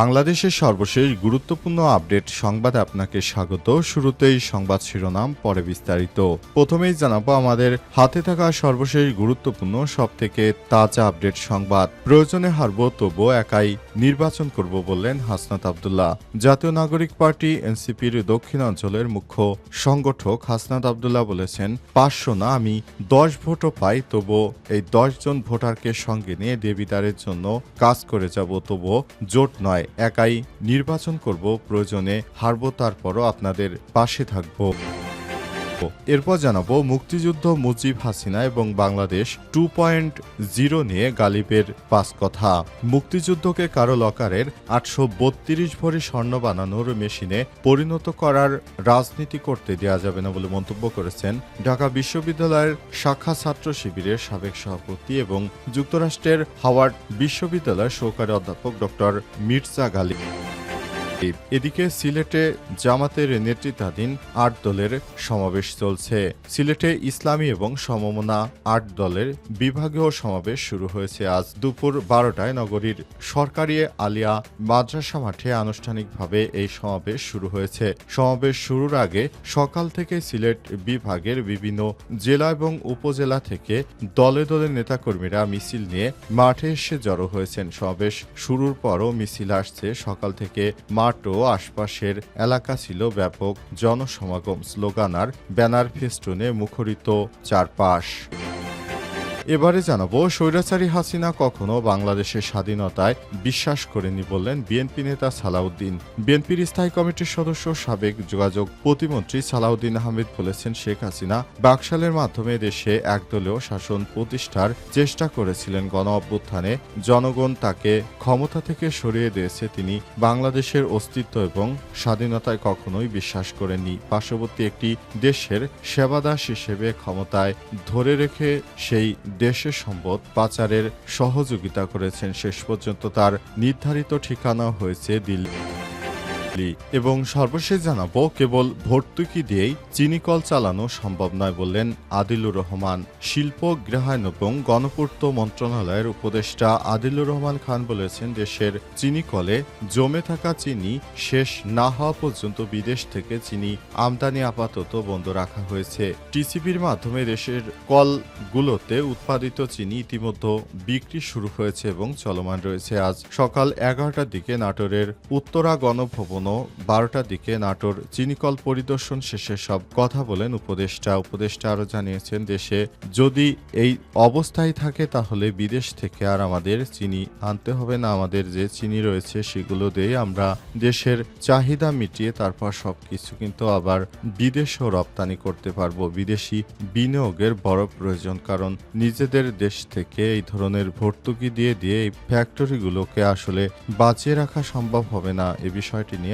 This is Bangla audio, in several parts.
বাংলাদেশের সর্বশেষ গুরুত্বপূর্ণ আপডেট সংবাদে আপনাকে স্বাগত। শুরুতেই সংবাদ শিরোনাম, পরে বিস্তারিত। প্রথমেই জানাব আমাদের হাতে থাকা সর্বশেষ গুরুত্বপূর্ণ সব থেকে তাজা আপডেট সংবাদ। প্রয়োজনে হারব, তবুও একাই নির্বাচন করব বললেন হাসনাত আবদুল্লাহ। জাতীয় নাগরিক পার্টি, এনসিপির দক্ষিণাঞ্চলের মুখ্য সংগঠক হাসনাত আবদুল্লাহ বলেছেন, পাঁচশো না, আমি দশ ভোটও পাই, তবুও এই দশ জন ভোটারকে সঙ্গে নিয়ে দেবিদারের জন্য কাজ করে যাব, তবুও জোট নয়। একাই নির্বাচন করব প্রয়োজনে হারব তারপরও আপনাদের পাশে থাকব। এরপর জানাব মুক্তিযুদ্ধ মুজিব হাসিনা এবং বাংলাদেশ টু পয়েন্ট জিরো নিয়ে গালিবের পাঁচ কথা মুক্তিযুদ্ধকে কারও লকারের আটশো বত্রিশ ভরি স্বর্ণ বানানোর মেশিনে পরিণত করার রাজনীতি করতে দেওয়া যাবে না বলে মন্তব্য করেছেন ঢাকা বিশ্ববিদ্যালয়ের শাখা ছাত্র শিবিরের সাবেক সভাপতি এবং যুক্তরাষ্ট্রের হাওয়ার্ড বিশ্ববিদ্যালয়ের সহকারী অধ্যাপক ডক্টর মির্জা গালিব। এদিকে সিলেটে জামাতের নেতৃত্বাধীন আট দলের সমাবেশ চলছে। সিলেটে ইসলামী এবং সমমনা আট দলের বিভাগীয় সমাবেশ শুরু হয়েছে আজ দুপুর বারোটায় নগরীর সরকারি আলিয়া মাদ্রাসা মাঠে আনুষ্ঠানিকভাবে এই সমাবেশ শুরু হয়েছে। সমাবেশ শুরুর আগে সকাল থেকে সিলেট বিভাগের বিভিন্ন জেলা এবং উপজেলা থেকে দলে দলে নেতাকর্মীরা মিছিল নিয়ে মাঠে এসে জড়ো হয়েছেন। সমাবেশ শুরুর পরও মিছিল আসছে। সকাল থেকে মাঠ ও আশপাশের এলাকা ছিল ব্যাপক জনসমাগম স্লোগানার ব্যানার ফেস্টুনে মুখরিত চারপাশ। এবারে জানাব, স্বৈরাচারী হাসিনা কখনো বাংলাদেশের স্বাধীনতায় বিশ্বাস করেনি বললেন বিএনপি নেতা সালাউদ্দিন। বিএনপির স্থায়ী কমিটির সদস্য, সাবেক যোগাযোগ প্রতিমন্ত্রী সালাউদ্দিন আহমেদ বলেছেন শেখ হাসিনা বাকশালের মাধ্যমে দেশে একদলীয় শাসন প্রতিষ্ঠার চেষ্টা করেছিলেন। গণ অভ্যুত্থানে জনগণ তাকে ক্ষমতা থেকে সরিয়ে দিয়েছে। তিনি বাংলাদেশের অস্তিত্ব এবং স্বাধীনতায় কখনোই বিশ্বাস করেননি। পার্শ্ববর্তী একটি দেশের সেবাদাস হিসেবে ক্ষমতায় ধরে রেখে সেই দেশের সম্পদ পাচারের সহযোগিতা করেছেন। শেষ পর্যন্ত তার নির্ধারিত ঠিকানা হয়েছে দিল্লি। এবং সর্বশেষ জানাব, কেবল ভর্তুকি দিয়েই চিনি কল চালানো সম্ভব নয় বললেন আদিলুর রহমান। শিল্প গৃহায়ন এবং গণপূর্ত মন্ত্রণালয়ের উপদেষ্টা আদিলুর রহমান খান বলেছেন দেশের চিনিকলে জমে থাকা চিনি শেষ না হওয়া পর্যন্ত বিদেশ থেকে চিনি আমদানি আপাতত বন্ধ রাখা হয়েছে। টিসিবির মাধ্যমে দেশের কলগুলোতে উৎপাদিত চিনি ইতিমধ্যে বিক্রি শুরু হয়েছে এবং চলমান রয়েছে। আজ সকাল এগারোটার দিকে নাটোরের উত্তরা গণভবন বারোটার দিকে নাটোর চিনিকল পরিদর্শন শেষে সব কথা বলেন উপদেষ্টা। উপদেষ্টা আরও জানিয়েছেন দেশে যদি এই অবস্থায় থাকে তাহলে বিদেশ থেকে আর আমাদের চিনি আনতে হবে না, আমাদের যে চিনি রয়েছে সেগুলো দিয়ে আমরা দেশের চাহিদা মিটিয়ে তারপর সব কিছু কিন্তু আবার বিদেশেও রপ্তানি করতে পারব। বিদেশি বিনিয়োগের বড় প্রয়োজন, কারণ নিজেদের দেশ থেকে এই ধরনের ভর্তুকি দিয়ে দিয়ে এই ফ্যাক্টরিগুলোকে আসলে বাঁচিয়ে রাখা সম্ভব হবে না। এ বিষয়টি নিয়ে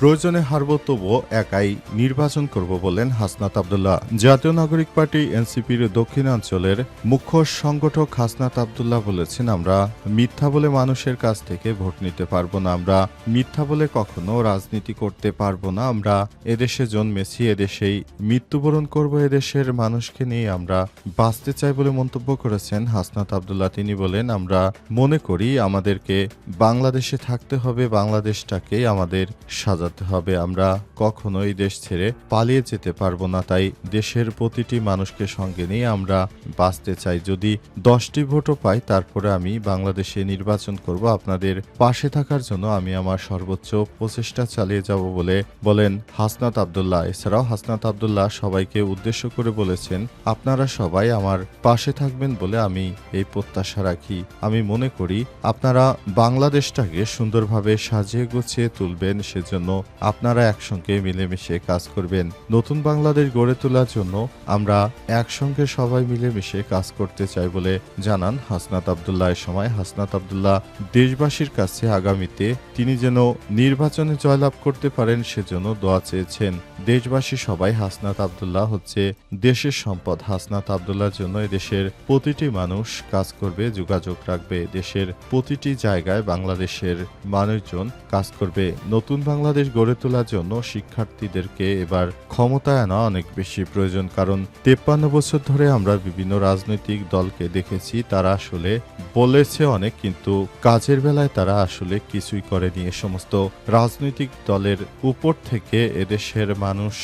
প্রয়োজনে হারব, তবুও একাই নির্বাচন করব বলেন হাসনাত আবদুল্লাহ। জাতীয় নাগরিক পার্টি এনসিপির দক্ষিণাঞ্চলের মুখ্য সংগঠক হাসনাত আবদুল্লাহ বলেছেন, আমরা মিথ্যা বলে মানুষের কাছ থেকে ভোট নিতে পারব না, আমরা মিথ্যা বলে কখনো রাজনীতি করতে পারব না, আমরা এদেশে জন্মেছি, এদেশেই মৃত্যুবরণ করব, এদেশের মানুষকে নিয়ে আমরা বাঁচতে চাই বলে মন্তব্য করেছেন হাসনাত আবদুল্লাহ। তিনি বলেন, আমরা মনে করি আমাদেরকে বাংলাদেশে থাকতে হবে, বাংলাদেশটাকে আমাদের সাজাতে বাঁচাতে হবে, আমরা কখনো এই দেশ ছেড়ে পালিয়ে যেতে পারব না। তাই দেশের প্রতিটি মানুষকে সঙ্গে নিয়ে আমরা বাঁচতে চাই। যদি দশটি ভোটও পাই, তারপরে আমি বাংলাদেশে নির্বাচন করব। আপনাদের পাশে থাকার জন্য আমি আমার সর্বোচ্চ প্রচেষ্টা চালিয়ে যাব বলে বলেন হাসনাত আবদুল্লাহ। এছাড়াও হাসনাত আবদুল্লাহ সবাইকে উদ্দেশ্য করে বলেছেন, আপনারা সবাই আমার পাশে থাকবেন বলে আমি এই প্রত্যাশা রাখি। আমি মনে করি, আপনারা বাংলাদেশটাকে সুন্দরভাবে সাজিয়ে গুছিয়ে তুলবেন, সেজন্য আপনারা একসঙ্গে মিলেমিশে কাজ করবেন। নতুন বাংলাদেশ গড়ে তোলার জন্য আমরা একসঙ্গে সবাই মিলেমিশে কাজ করতে চাই বলে জানান হাসনাত আবদুল্লাহ। সময় হাসনাত আবদুল্লাহ দেশবাসীর কাছে আগামীতে তিনি যেন নির্বাচনে জয়লাভ করতে পারেন সেজন্য দোয়া চেয়েছেন। দেশবাসী সবাই হাসনাত আবদুল্লাহ হচ্ছে দেশের সম্পদ। হাসনাত আবদুল্লাহর জন্য দেশের প্রতিটি মানুষ কাজ করবে, যোগাযোগ রাখবে। দেশের প্রতিটি জায়গায় বাংলাদেশের মানুষজন কাজ করবে। নতুন বাংলাদেশ গড়ে তোলার জন্য শিক্ষার্থীদেরকে এবার ক্ষমতায় আনা অনেক বেশি প্রয়োজন। কারণ তেপ্পান্ন বছর ধরে আমরা বিভিন্ন রাজনৈতিক দলকে দেখেছি, তারা আসলে বলেছে অনেক, কিন্তু কাজের বেলায় তারা আসলে কিছুই করেনি। এ সমস্ত রাজনৈতিক দলের উপর থেকে এদেশের মানুষ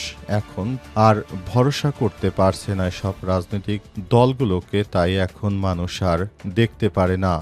এখন আর ভরসা করতে পারছে না সব রাজনৈতিক দলগুলোকে, তাই এখন মানুষ আর দেখতে পারে না।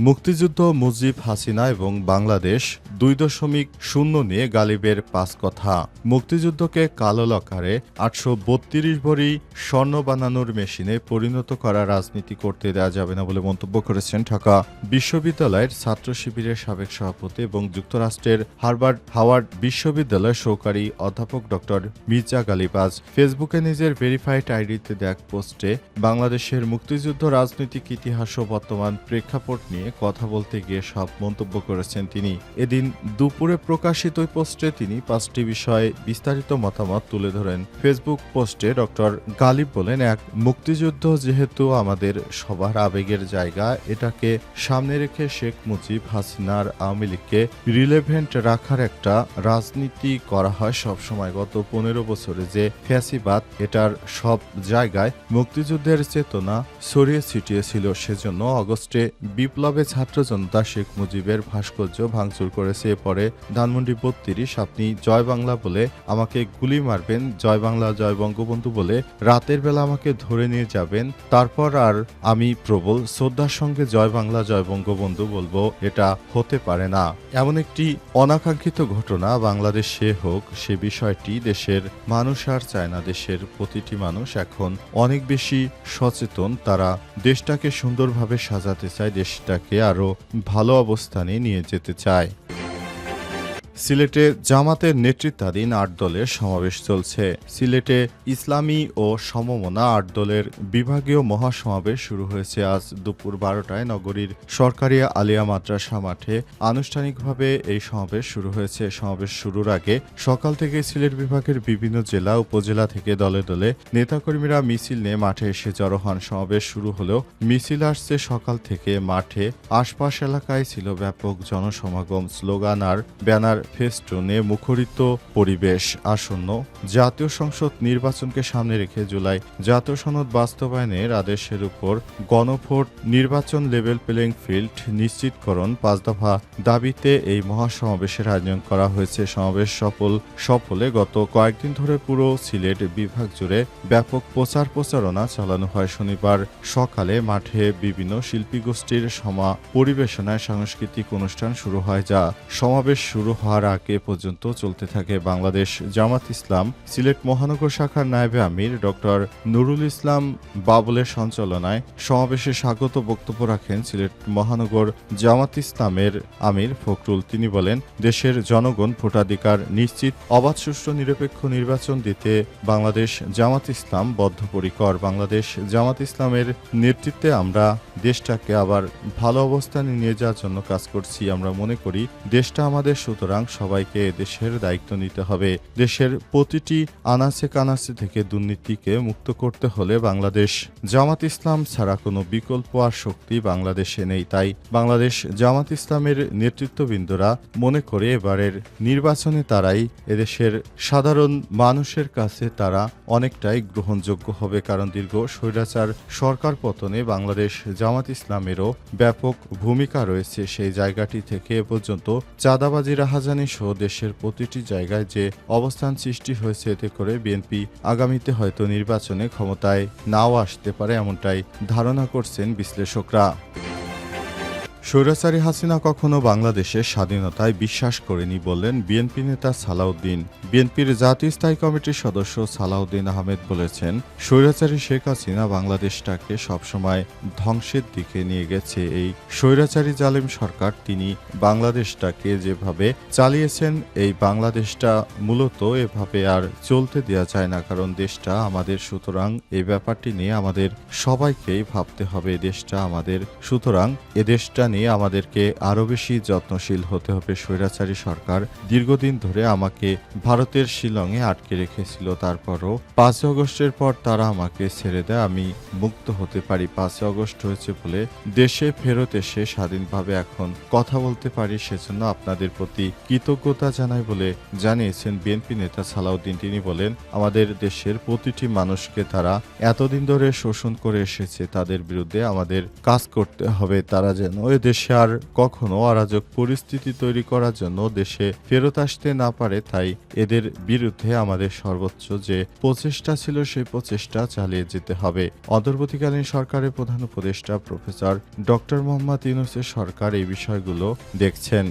মুক্তিযুদ্ধ মুজিব হাসিনা এবং বাংলাদেশ দুই দশমিক শূন্য নিয়ে গালিবের পাঁচ কথা। মুক্তিযুদ্ধকে কালো লকারে আটশো বত্রিশ ভরি স্বর্ণ বানানোর মেশিনে পরিণত করা রাজনীতি করতে দেওয়া যাবে না বলে মন্তব্য করেছেন ঢাকা বিশ্ববিদ্যালয়ের ছাত্র শিবিরের সাবেক সভাপতি এবং যুক্তরাষ্ট্রের হার্ভার্ড হাওয়ার্ড বিশ্ববিদ্যালয়ের সহকারী অধ্যাপক ডক্টর মির্জা গালিবাজ ফেসবুকে নিজের ভেরিফাইড আইডিতে দেখ পোস্টে, বাংলাদেশের মুক্তিযুদ্ধ রাজনৈতিক ইতিহাস ও বর্তমান প্রেক্ষাপট নিয়ে কথা বলতে গিয়ে সব মন্তব্য করেছেন তিনি। এদিন দুপুরে প্রকাশিত ওই পোস্টে তিনি পাঁচটি বিষয়ে বিস্তারিত মতামত তুলে ধরেন। ফেসবুক পোস্টে ডক্টর গালিব বলেন, এক মুক্তিযুদ্ধ যেহেতু আমাদের সবার আবেগের জায়গা, এটাকে সামনে রেখে শেখ মুজিব হাসিনার আওয়ামী লীগকে রিলেভেন্ট রাখার একটা রাজনীতি করা হয় সবসময়। গত পনেরো বছরে যে ফ্যাসিবাদ, এটার সব জায়গায় মুক্তিযুদ্ধের চেতনা ছড়িয়ে ছিটিয়েছিল। সেজন্য অগস্টে বিপ্লবে ছাত্র জনতা শেখ মুজিবের ভাস্কর্য ভাঙচুর করেছে। পরে ধানমন্ডি বত্রিশ, আপনি জয় বাংলা বলে আমাকে গুলি মারবেন, জয় বাংলা, জয় বঙ্গবন্ধু বলে রাতের বেলা আমাকে ধরে নিয়ে যাবেন, তারপর আর আমি প্রবল শ্রদ্ধার সঙ্গে জয় বাংলা, জয় বঙ্গবন্ধু বলব, এটা হতে পারে না। এমন একটি অনাকাঙ্ক্ষিত ঘটনা বাংলাদেশে হোক, সে বিষয়টি দেশের মানুষ আর চায় না। দেশের প্রতিটি মানুষ এখন অনেক বেশি সচেতন, তারা দেশটাকে সুন্দরভাবে সাজাতে চায়, দেশটাকে আরও ভালো অবস্থানে নিয়ে যেতে চায়। সিলেটে জামাতের নেতৃত্বাধীন আট দলের সমাবেশ চলছে। সিলেটে ইসলামী ও সমমনা আট দলের বিভাগীয় মহাসমাবেশ শুরু হয়েছে আজ দুপুর বারোটায়। নগরীর সরকারি আলিয়া মাদ্রাসা মাঠে আনুষ্ঠানিকভাবে এই সমাবেশ শুরু হয়েছে। সমাবেশ শুরুর আগে সকাল থেকে সিলেট বিভাগের বিভিন্ন জেলা, উপজেলা থেকে দলে দলে নেতাকর্মীরা মিছিল নিয়ে মাঠে এসে জড়ো হন। সমাবেশ শুরু হলেও মিছিল আসছে সকাল থেকে। মাঠে আশপাশ এলাকায় ছিল ব্যাপক জনসমাগম। স্লোগান আর ব্যানার ফেস্টুনে মুখরিত পরিবেশ আসন্ন। জাতীয় সংসদ নির্বাচনকে সামনে রেখে জুলাই জাতীয় সনদ বাস্তবায়নের আদেশের উপর গণভোট নির্বাচন লেভেল প্লেইং ফিল্ড নিশ্চিতকরণ পাঁচ দফা দাবিতে এই মহাসমাবেশের আয়োজন করা হয়েছে। সমাবেশ সফল, সফলে গত কয়েকদিন ধরে পুরো সিলেট বিভাগ জুড়ে ব্যাপক প্রচার প্রচারণা চালানো হয়। শনিবার সকালে মাঠে বিভিন্ন শিল্পী গোষ্ঠীর সমা পরিবেশনায় সাংস্কৃতিক অনুষ্ঠান শুরু হয়, যা সমাবেশ শুরু হওয়ার আগে পর্যন্ত চলতে থাকে বাংলাদেশ জামাত ইসলাম, সিলেট মহানগর শাখার নায়েবে আমির, ডক্টর নুরুল ইসলাম বাবুলের সঞ্চালনায় সমাবেশে স্বাগত বক্তব্য রাখেন সিলেট মহানগর জামাত ইসলামের আমির ফখরুল। তিনি বলেন, দেশের জনগণ ভোটাধিকার নিশ্চিত, অবাধ, সুষ্ঠু, নিরপেক্ষ নির্বাচন দিতে বাংলাদেশ জামাত ইসলাম বদ্ধপরিকর। বাংলাদেশ জামাত ইসলামের নেতৃত্বে আমরা দেশটাকে আবার ভালো অবস্থানে নিয়ে যাওয়ার জন্য কাজ করছি। আমরা মনে করি, দেশটা আমাদের, সুতরাং সবাইকে দেশের দায়িত্ব নিতে হবে। দেশের প্রতিটি আনাচে কানাচে থেকে দুর্নীতিকে মুক্ত করতে হলে বাংলাদেশ, জামাত ইসলাম ছাড়া কোনো বিকল্প আর শক্তি বাংলাদেশে নেই। তাই বাংলাদেশ জামাত ইসলামের নেতৃত্ববৃন্দরা মনে করে এবারের নির্বাচনে তারাই এদেশের সাধারণ মানুষের কাছে তারা অনেকটাই গ্রহণযোগ্য হবে। কারণ দীর্ঘ স্বৈরাচার সরকার পতনে বাংলাদেশ জামাত ইসলামেরও ব্যাপক ভূমিকা রয়েছে সেই জায়গাটি থেকে এ পর্যন্ত চাঁদাবাজি, রাহাজানি সহ দেশের প্রতিটি জায়গায় যে অবস্থান সৃষ্টি হয়েছে এতে করে বিএনপি আগামীতে হয়তো নির্বাচনে ক্ষমতায় নাও আসতে পারে এমনটাই ধারণা করছেন বিশ্লেষকরা। স্বৈরাচারী হাসিনা কখনো বাংলাদেশের স্বাধীনতায় বিশ্বাস করেনি বললেন বিএনপি নেতা সালাউদ্দিন। বিএনপির জাতীয় স্থায়ী কমিটির সদস্য সালাউদ্দিন আহমেদ বলেছেন, স্বৈরাচারী শেখ হাসিনা বাংলাদেশটাকে সবসময় ধ্বংসের দিকে নিয়ে গেছে। এই স্বৈরাচারী জালিম সরকার তিনি বাংলাদেশটাকে যেভাবে চালিয়েছেন, এই বাংলাদেশটা মূলত এভাবে আর চলতে দেওয়া যায় না, কারণ দেশটা আমাদের, সুতরাং এই ব্যাপারটি নিয়ে আমাদের সবাইকেই ভাবতে হবে দেশটা আমাদের, সুতরাং এ দেশটা নিয়ে আমাদেরকে আরও বেশি যত্নশীল হতে হবে স্বৈরাচারী সরকার। দীর্ঘদিন ধরে আমাকে ভারতের শিলংয়ে আটকে রেখেছিল, তারপরও পাঁচই অগস্টের পর তারা আমাকে ছেড়ে দেয়। আমি মুক্ত হতে পারি পাঁচই অগস্ট হয়েছে বলে দেশে ফেরত এসে স্বাধীনভাবে এখন কথা বলতে পারি, সেজন্য আপনাদের প্রতি কৃতজ্ঞতা জানাই বলে জানিয়েছেন বিএনপি নেতা সালাউদ্দিন। তিনি বলেন, আমাদের দেশের প্রতিটি মানুষকে তারা এতদিন ধরে শোষণ করে এসেছে, তাদের বিরুদ্ধে আমাদের কাজ করতে হবে, তারা যেন দেশে আর কখনো অরাজক পরিস্থিতি তৈরি করার জন্য দেশে ফেরত আসতে না পারে, তাই এদের বিরুদ্ধে আমাদের সর্বোচ্চ যে প্রচেষ্টা ছিল, সেই প্রচেষ্টা চালিয়ে যেতে হবে। অন্তর্বর্তীকালীন সরকারের প্রধান উপদেষ্টা প্রফেসর ডক্টর মোহাম্মদ ইউনুসের সরকার এই বিষয়গুলো দেখছেন।